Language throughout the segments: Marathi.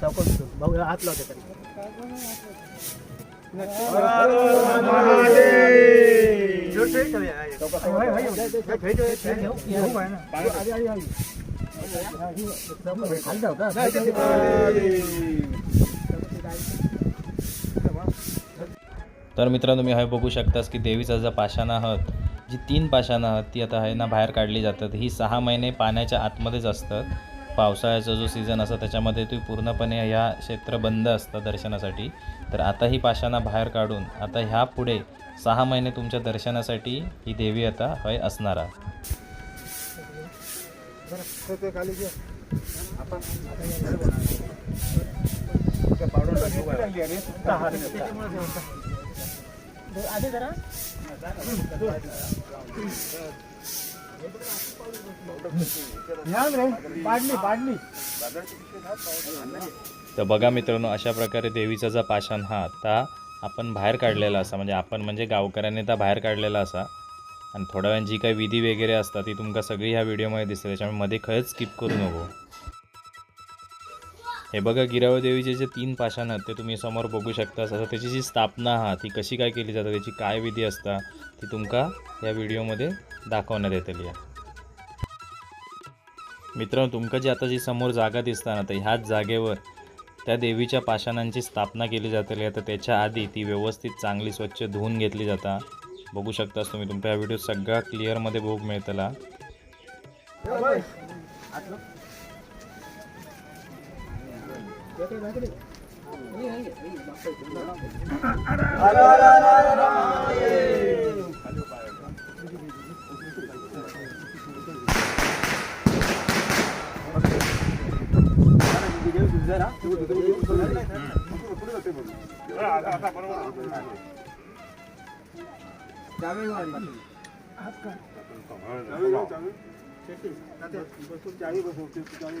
चौकट भाऊ हात लावते तरी. तर मित्रांनो तुम्ही हे बघू शकतास की देवीचा जो पाषाण आहात जी तीन पाषाणं आहात ती आता आहे ना बाहेर काढली जातात. ही सहा महिने पाण्याच्या आतमध्येच असतात. पावसाळ्याचा जो सीझन असतो त्याच्यामध्ये ती पूर्णपणे ह्या क्षेत्र बंद असतं दर्शनासाठी. तर आता ही पाशांना बाहेर काढून आता ह्या पुढे सहा महिने तुमच्या दर्शनासाठी ही देवी आता हय असणार आहे तर बघा मित्रांनो अशा प्रकारे देवीचा जो पाषाण हा आता आपण बाहेर काढलेला असा म्हणजे आपण म्हणजे गावकऱ्यांनी तर बाहेर काढलेला असा. आणि थोड्या वेळान जी काही विधी वगैरे असतात ती तुमका सगळी ह्या व्हिडिओमध्ये दिसते त्याच्यामुळे मध्ये खरंच स्किप करू नको. हे बघा गिराव देवीचे जे तीन पाषाण आहेत ते तुम्ही समोर बघू शकता. असं त्याची जी स्थापना हा ती कशी काय केली जाते त्याची काय विधी असता ती तुमका या व्हिडिओमध्ये दाखवण्यात येतली आहे मित्रांनो तुमका जी आता जी समोर जागा दिसता ना तर ह्याच जागेवर त्या देवीच्या पाषाणांची स्थापना केली जाते तर त्याच्या आधी ती व्यवस्थित चांगली स्वच्छ धुवून घेतली जाता. बघू शकतास तुम्ही तुमच्या ह्या व्हिडिओ सगळा क्लिअरमध्ये बघू मिळतला. जावे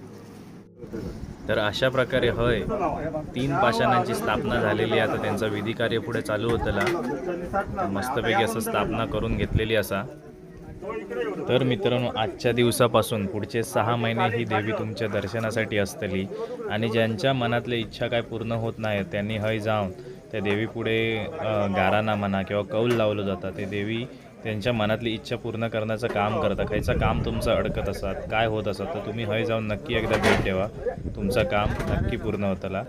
तर अशा प्रकारे हय तीन पाषाणांची स्थापना झालेली आहे. आता त्यांचा विधी कार्य पुढे चालू होतला मस्तपैकी असं स्थापना करून घेतलेली असा. तर मित्रांनो आजच्या दिवसापासून पुढचे सहा महिने ही देवी तुमच्या दर्शनासाठी असतली. आणि ज्यांच्या मनातल्या इच्छा काय पूर्ण होत नाही त्यांनी हय जाऊन त्या देवीपुढे गाराना म्हणा किंवा कौल लावलं जातं. ते देवी त्यांच्या मनातली इच्छा पूर्ण करण्याचं काम करता. खायचं काम तुमचं अडकत असतात. काय होत असत? तर तुम्ही हय जाऊन नक्की एकदा भेट ठेवा. तुमचं काम नक्की पूर्ण होतला.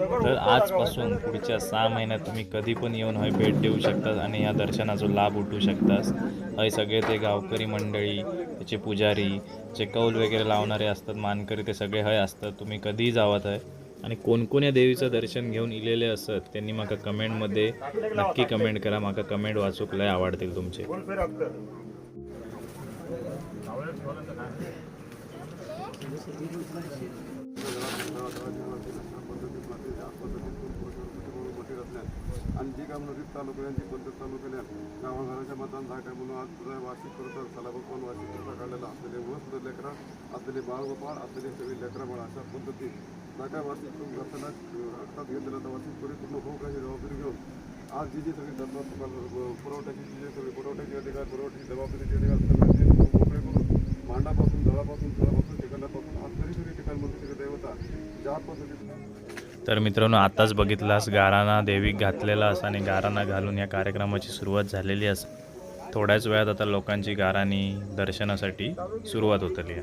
तर आजपासून पुढच्या सहा महिन्यात तुम्ही कधी पण येऊन हय भेट देऊ शकता आणि या दर्शनाचा लाभ उठवू शकतास. हय सगळे ते गावकरी मंडळी त्याचे पुजारी जे कौल वगैरे लावणारे असतात मानकरी ते सगळे हय असतात. तुम्ही कधीही जावत आहे आणि कोण कोण या देवीचं दर्शन घेऊन इलेले असत त्यांनी माका कमेंटमध्ये नक्की कमेंट करा. माका कमेंट वाचूक लय आवडतील तुमचे. आणि जी काम नदीत चालू केल्या जी पद्धत चालू केल्या गावाघराच्या मतान जागा म्हणून आज तुझा वार्षिक करतात सला भगवान वार्षिक करता काढलेला असलेले वस्त्र लेकरा असलेले बाळगोपाळ असलेले सगळी लेकरा बाळ अशा पद्धतीत जागा वार्षिक करून घरच्याला रक्तात घेतलेला तर वार्षिक परिपूर्ण होऊ काही जबाबदारी घेऊन आज जे जे सगळे धर्मात पुरवठ्याची जी जे सगळे पुरवठ्याचे अधिकार पुरवठ्याची जबाबदारीचे अधिकार सगळ्यांचे मोकळे करून मांडापासून दळापासून तळापासून ठिकाणापासून आज तरी सगळे ठिकाणमध्ये सगळे देवता ज्या पद्धतीने तर मित्रांनो आताच बघितलास गाराना देवी घातलेला असा आणि गाराना घालून या कार्यक्रमाची सुरुवात झालेली असं थोड्याच वेळात आता लोकांची गाराणी दर्शनासाठी सुरुवात होतली आहे.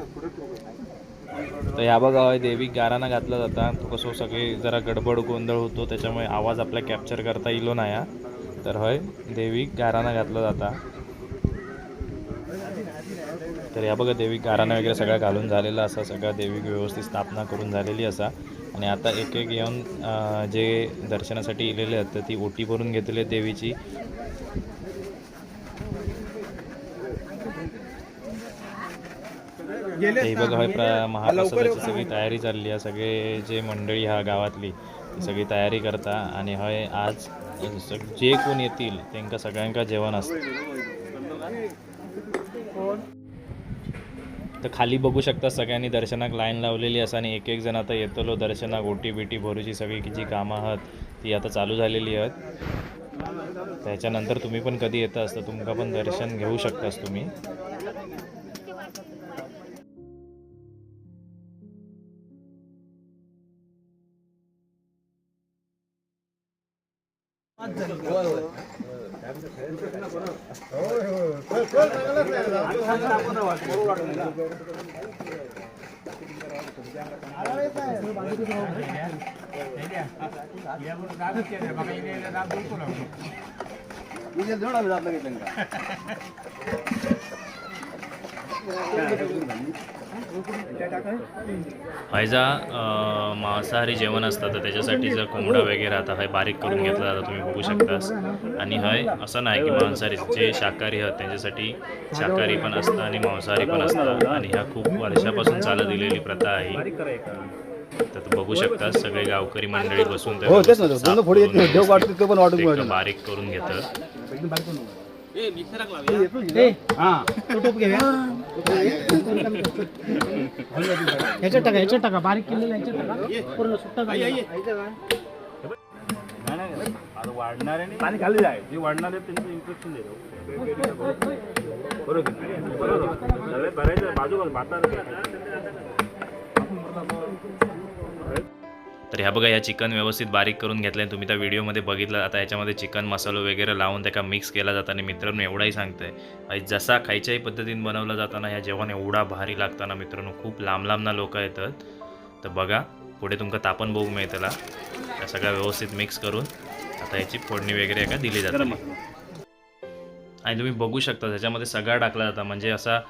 तर ह्या बघा देवी देवीक गाराना घातला जाता. तो कसं सगळे जरा गडबड गोंधळ होतो त्याच्यामुळे आवाज आपला कॅप्चर करता येलो नाही हा. तर होय देवीक गाराना घातला जाता. तर ह्या बघा देवीक गाराना वगैरे सगळा घालून झालेला असा सगळा देवीक व्यवस्थित स्थापना करून झालेली असा. आणि आता एक एक येऊन जे दर्शनासाठी इलेले आहेत तर ती ओटी भरून घेतली आहे देवीची. हे बघा होय प्र महाप्रसादाची सगळी तयारी चालली आहे. सगळे जे मंडळी हा गावातली ती सगळी तयारी करता आणि हय आज जे कोण येतील त्यांका सगळ्यांका जेवण असतं. तर खाली बघू शकता सगळ्यांनी दर्शनाक लाईन लावलेली असा आणि एक एक जण आता येतलो दर्शनाक ओटी बिटी भरूची सगळी जी कामं आहात ती आता चालू झालेली आहेत. त्याच्यानंतर तुम्ही पण कधी येतास तर तुमका पण दर्शन घेऊ शकतास तुम्ही. आपल्याकडे हैजा अं, मांसाहारी जेवण असतं तर त्याच्यासाठी जर कोंबडा वगैरे आता हय बारीक करून घेतला जातं तुम्ही बघू शकतास. आणि हय असं नाही की मांसाहारी जे शाकाहारी आहेत त्यांच्यासाठी शाकाहारी पण असतं आणि मांसाहारी पण असतं. आणि ह्या खूप वर्षापासून चालत दिलेली प्रथा आहे. तर तू बघू शकतास सगळे गावकरी मंडळी बसून हो बारीक करून घेतं. ह्याच्यात टाका ह्याच्यात टाका. बारीक केलेलं ह्याच्यात टाका. पूर्ण सुट्टा पाणी खाली जाय. जे वाढणार आहे त्यांचं इन्फेक्शन देतो बरोबर. भरायचं बाजू तर ह्या बघा ह्या चिकन व्यवस्थित बारीक करून घेतलं तुम्ही त्या व्हिडिओमध्ये बघितलं आता ह्याच्यामध्ये चिकन मसालो वगैरे लावून त्याका मिक्स केला जातं आणि मित्रांनो एवढाही सांगतंय. आणि जसा खायच्याही पद्धतीने बनवला जाताना ह्या जेवण एवढा भारी लागताना मित्रांनो खूप लांब लांबना लोक येतात. तर बघा पुढे तुमका तापण बघू मिळतला त्या सगळ्या व्यवस्थित मिक्स करून. आता याची फोडणी वगैरे एका दिली जाते. आणि तुम्ही बघू शकता त्याच्यामध्ये सगळा टाकला जाता. म्हणजे असा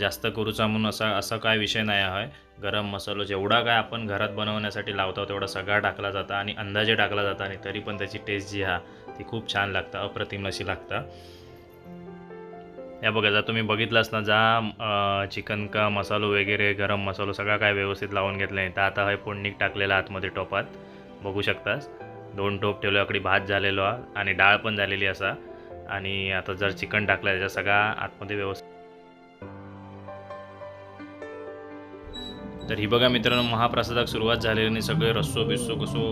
जास्त करूचा म्हणून असा असा काय विषय नाही आहे. गरम मसालो जेवढा काय आपण घरात बनवण्यासाठी लावतो तेवढा सगळा टाकला जाता आणि अंदाजे टाकला जाता आणि तरी पण त्याची टेस्ट जी हा ती खूप छान लागतं अप्रतिम अशी लागतं. या बघा जर तुम्ही बघितलास ना जा चिकन का मसालो वगैरे गरम मसालो सगळा काय व्यवस्थित लावून घेतलं आहे तर आता हे फोडणीक टाकलेला आतमध्ये टोपात. बघू शकतास. दोन टोप ठेवलो अकडी भात झालेलो हा आणि डाळ पण झालेली असा. आणि आता जर चिकन टाकलं त्याचा सगळा आतमध्ये व्यवस्थित तर ही बघा मित्रांनो महाप्रसादाक सुरुवात झालेली आणि सगळे रस्सो बिस्सो कसो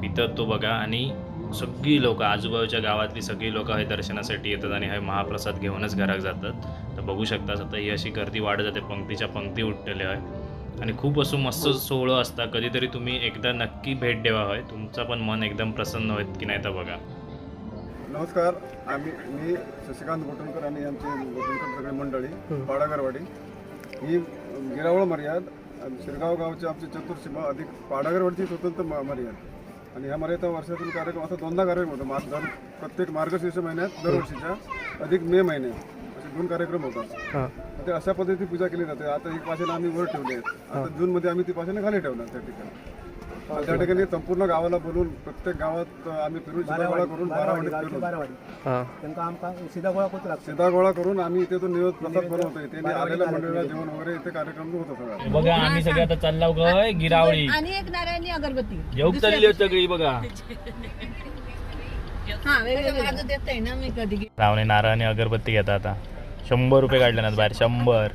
पितात तो बघा आणि सगळी लोक आजूबाजूच्या गावातली सगळी लोक हे दर्शनासाठी येतात आणि हे महाप्रसाद घेऊनच घरात जातात. तर बघू शकता आता ही अशी गर्दी वाढत जाते पंक्तीच्या पंक्ती उठलेल्या आहे आणि खूप असं मस्त सोहळं असता. कधीतरी तुम्ही एकदा नक्की भेट द्यावा होय. तुमचं पण मन एकदम प्रसन्न होईल की नाही तर बघा. नमस्कार. आम्ही मी शशिकांत गोटणकर आणि आमचे गोटणकर सगळे मंडळी पाडागरवाडी. ही गिरावळ मर्याद शिरगाव गावचे आमचे चतुर्सीमा अधिक पाडागरवाडीची स्वतंत्र म- मर्याद. आणि ह्या मर्यादा वर्षातून कार्यक्रम असा दोनदा कार्यक्रम होतो. मार्च दर प्रत्येक मार्गशीर्ष महिन्यात दरवर्षीच्या अधिक मे महिन्यात असे दोन कार्यक्रम होतात. ते अशा पद्धतीने पूजा केली जाते. आता ही पाशाने आम्ही वर ठेवली आहेत. आता जूनमध्ये आम्ही ती पाशाने खाली ठेवणार त्या ठिकाणी. त्या ठिकाणी संपूर्ण गावाला बोलून प्रत्येक गावात आम्ही फिरून गोळा करून बारावाडीत फिरून. त्यांना आमका सीधा गोळा करतो लागतो. सीधा गोळा करून आम्ही इथे तो निवेद प्रसाद बनवतोय त्यांनी आलेल्या मंडळीला जेवण वगैरे इथे कार्यक्रम होतो सगळा. बघा आम्ही सगळे आता चाललो गय गिरावळी. आणि एक नारायणी अगरबत्ती. येऊ चालली सगळी बघा. हा लावणे नारळ आणि अगरबत्ती घेता आता. शंभर रुपये काढले ना बाहेर शंभर.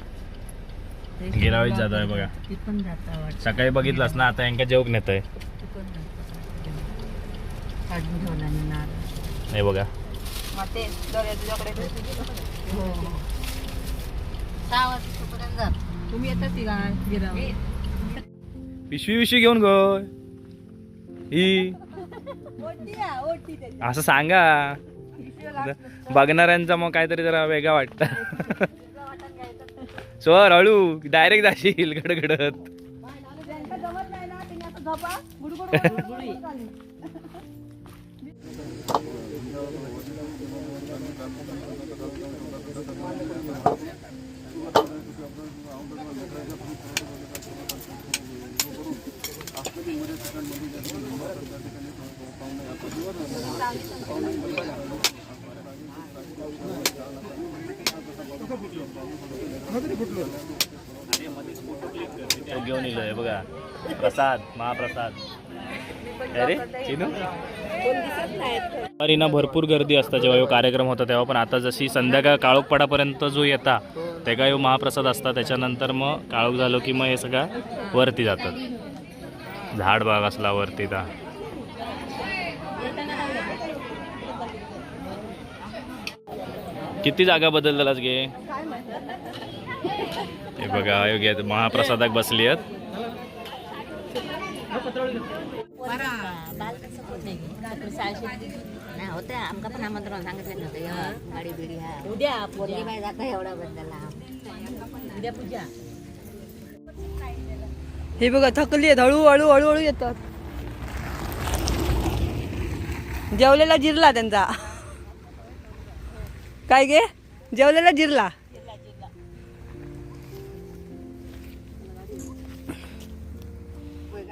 गिरावळीत जात आहे बघा. सकाळी बघितलास ना आता यांका जेवक नेत आहे हे बघा. तुम्ही गिरा पिशवी पिशवी घेऊन ग. ही. असं सांगा. बघणाऱ्यांचा मग काहीतरी जरा वेगळा वाटत. चोर हळू. डायरेक्ट जाशील गडगडत. तो घेऊन येलोय बघा. प्रसाद महाप्रसाद. अरे चिनू? ना भरपूर गर्दी असता जेव्हा ह्यो कार्यक्रम होता तेव्हा पण आता जशी संध्याकाळ काळोखपडापर्यंत जो येता तेव्हा ह्यो महाप्रसाद असता. त्याच्यानंतर मग काळोख झालो की मग हे सगळं वरती जातात झाड बाग असला वरती ता. किती जागा बदललेलाच गे? हे बघा योग्य महाप्रसादाक बसली आहेत. नाही होते आमका पण आमंत्रण सांगितलं नव्हतं य, गाडी बिडी हा. उद्या पोरगी बाई जाता एवढा बदलला उद्या पूजा. हे बघा थकली आहेत. हळू हळू हळू हळू येतात. जेवलेला जिरला त्यांचा. काय गे? जेवलेला जिरला.